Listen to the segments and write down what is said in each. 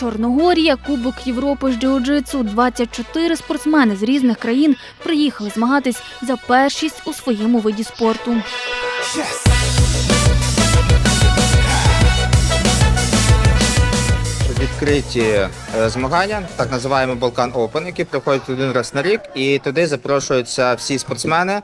Чорногорія, Кубок Європи з джиу-джитсу. 24 спортсмени з різних країн приїхали змагатись за першість у своєму виді спорту. відкриті е, змагання, так називаємо Балкан Open, які проходять один раз на рік, і туди запрошуються всі спортсмени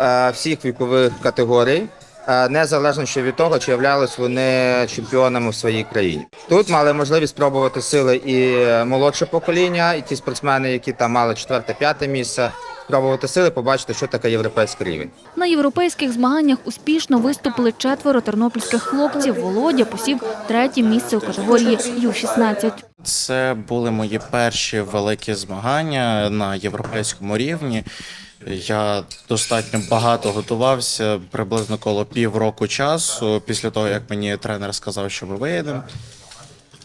е, всіх вікових категорій. Е, Незалежно ще від того, чи являлись вони чемпіонами в своїй країні. Тут мали можливість спробувати сили і молодше покоління, і ті спортсмени, які там мали четверте-п'яте місце, спробувати сили, побачити, що таке європейський рівень. На європейських змаганнях успішно виступили четверо тернопільських хлопців. Володя посів третє місце у категорії Ю-16. Це були мої перші великі змагання на європейському рівні. Я достатньо багато готувався, приблизно коло півроку часу, після того, як мені тренер сказав, що ми виїдемо.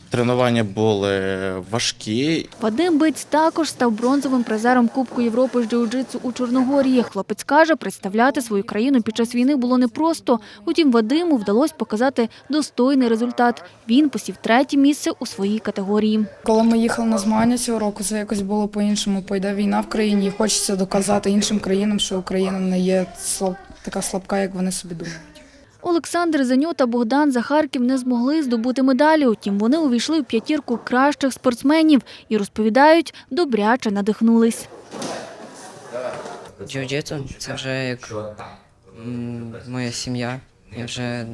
Тренування були важкі, Вадим Биць також став бронзовим призером Кубку Європи з джиу-джитсу у Чорногорії. Хлопець каже, представляти свою країну під час війни було непросто. Утім, Вадиму вдалося показати достойний результат. Він посів третє місце у своїй категорії. Коли ми їхали на змагання цього року, це якось було по-іншому. Пойде війна в країні, і хочеться доказати іншим країнам, що Україна не є слаб... така слабка, як вони собі думають. Олександр Заню та Богдан Захарків не змогли здобути медалі. Утім, вони увійшли в п'ятірку кращих спортсменів і розповідають, добряче надихнулись. Джиу-джитсу це вже як моя сім'я. Я вже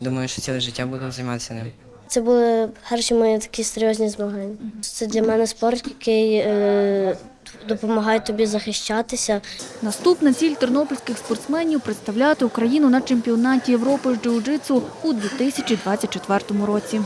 думаю, що ціле життя буду займатися ним. Це були перші мої такі серйозні змагання. Це для мене спорт, який е, допомагає тобі захищатися. Наступна ціль тернопільських спортсменів представляти Україну на чемпіонаті Європи з джиу-джитсу у 2024 році.